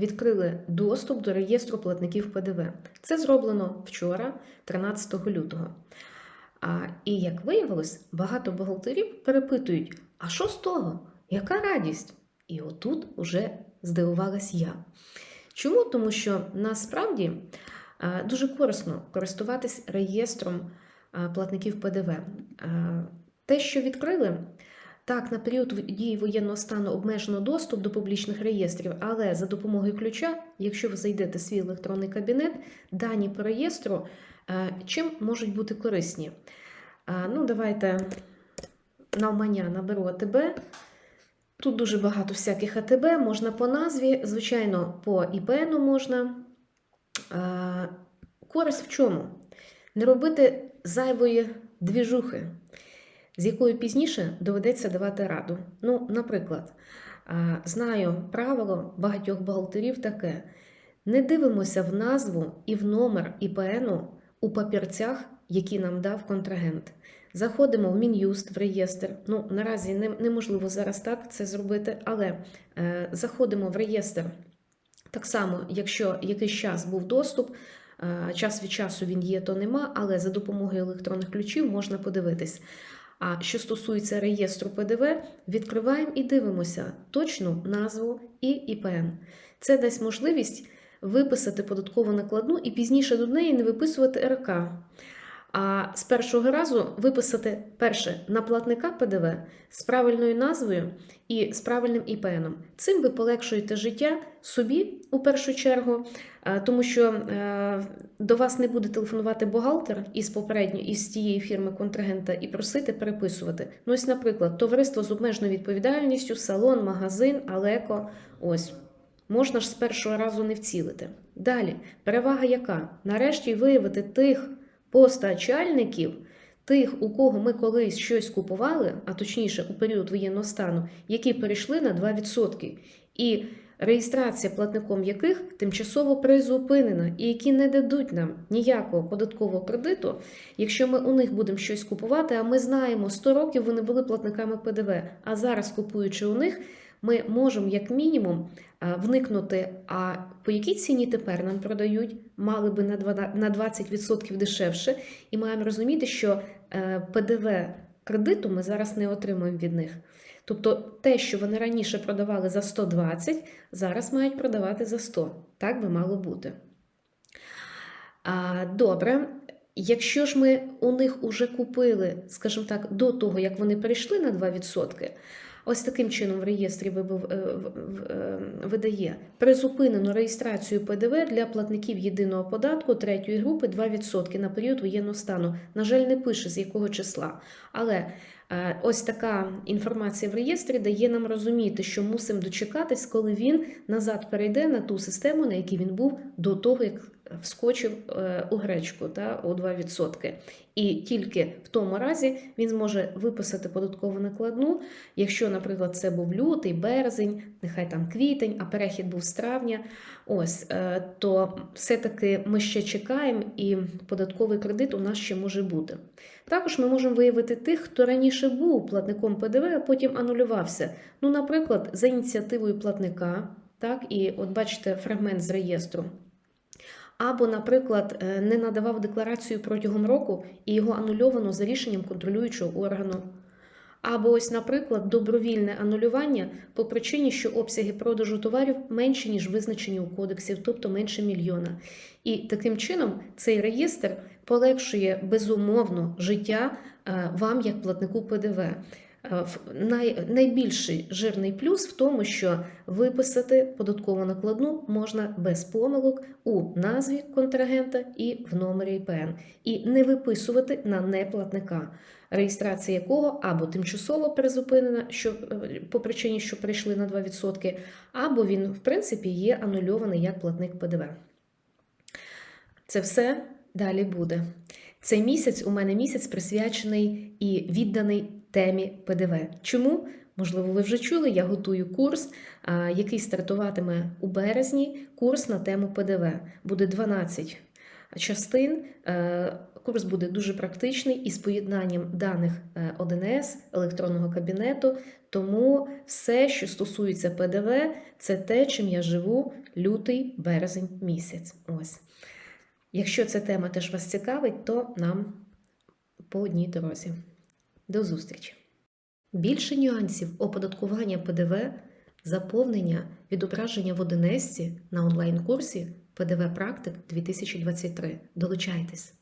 відкрили доступ до реєстру платників ПДВ. Це зроблено вчора, 13 лютого. А, і як виявилось, багато бухгалтерів перепитують: а що з того? Яка радість? І отут уже здивувалась я. Чому? Тому що насправді дуже корисно користуватись реєстром платників ПДВ. Те, що відкрили, так, на період дії воєнного стану обмежено доступ до публічних реєстрів, але за допомогою ключа, якщо ви зайдете в свій електронний кабінет, дані по реєстру е, чим можуть бути корисні. Е, Ну, давайте навмання наберу АТБ. Тут дуже багато всяких АТБ, можна по назві, звичайно, по ІПНу можна. Е, Користь в чому? Не робити зайвої двіжухи, з якою пізніше доведеться давати раду. Ну, наприклад, знаю правило багатьох бухгалтерів таке: не дивимося в назву і в номер ІПНу у папірцях, які нам дав контрагент. Заходимо в Мін'юст в реєстр. Ну, наразі неможливо зараз так це зробити, але е, заходимо в реєстр. Так само, якщо якийсь час був доступ, е, час від часу він є, то нема, але за допомогою електронних ключів можна подивитись. А що стосується реєстру ПДВ, відкриваємо і дивимося точну назву і ІПН. Це дасть можливість виписати податкову накладну і пізніше до неї не виписувати РК. А з першого разу виписати перше на платника ПДВ з правильною назвою і з правильним ІПНом. Цим ви полегшуєте життя собі у першу чергу, е, тому що е, до вас не буде телефонувати бухгалтер із попередньої із тієї фірми контрагента і просити переписувати. Ну, ось, наприклад, товариство з обмеженою відповідальністю, салон, магазин, алеко. Ось. Можна ж з першого разу не вцілити. Далі, перевага яка? Нарешті виявити тих постачальників, тих, у кого ми колись щось купували, а точніше у період воєнного стану, які перейшли на 2%, і реєстрація платником яких тимчасово призупинена, і які не дадуть нам ніякого податкового кредиту, якщо ми у них будемо щось купувати, а ми знаємо, 100 років вони були платниками ПДВ, а зараз купуючи у них. Ми можемо, як мінімум, вникнути, а по якій ціні тепер нам продають, мали би на 20% дешевше, і маємо розуміти, що е, ПДВ кредиту ми зараз не отримуємо від них. Тобто те, що вони раніше продавали за 120, зараз мають продавати за 100. Так би мало бути. А, Добре. Якщо ж ми у них уже купили, скажімо так, до того, як вони перейшли на 2%, ось таким чином в реєстрі е, е, видає призупинено реєстрацію ПДВ для платників єдиного податку третьої групи 2% на період воєнного стану. На жаль, не пише з якого числа. Але е, ось така інформація в реєстрі дає нам розуміти, що мусимо дочекатись, коли він назад перейде на ту систему, на якій він був до того, як вскочив е, у гречку та, у 2%. І тільки в тому разі він зможе виписати податкову накладну, якщо, наприклад, це був лютий, березень, нехай там квітень, а перехід був з травня. Ось е, то все-таки ми ще чекаємо, і податковий кредит у нас ще може бути. Також ми можемо виявити тих, хто раніше був платником ПДВ, а потім анулювався. Ну, наприклад, за ініціативою платника, так, і от бачите фрагмент з реєстру. Або, наприклад, е, не надавав декларацію протягом року і його анульовано за рішенням контролюючого органу. Або ось, наприклад, добровільне анулювання по причині, що обсяги продажу товарів менші, ніж визначені у кодексі, тобто менше мільйона. І таким чином цей реєстр полегшує безумовно життя е, вам як платнику ПДВ. Е, найбільший жирний плюс в тому, що виписати податкову накладну можна без помилок у назві контрагента і в номері ІПН, і не виписувати на неплатника, реєстрація якого або тимчасово призупинена, що е, по причині, що прийшли на 2%, або він, в принципі, є анульований як платник ПДВ. Це все далі буде. Цей місяць у мене місяць присвячений і відданий темі ПДВ. Чому? Можливо, ви вже чули, я готую курс, який стартуватиме у березні. Курс на тему ПДВ. Буде 12 частин. Е, Курс буде дуже практичний із поєднанням даних е, 1С, електронного кабінету. Тому все, що стосується ПДВ, це те, чим я живу лютий березень місяць. Ось. Якщо ця тема теж вас цікавить, то нам по одній дорозі. До зустрічі! Більше нюансів оподаткування ПДВ, заповнення, відображення в 1С на онлайн-курсі ПДВ Практик 2023. Долучайтесь!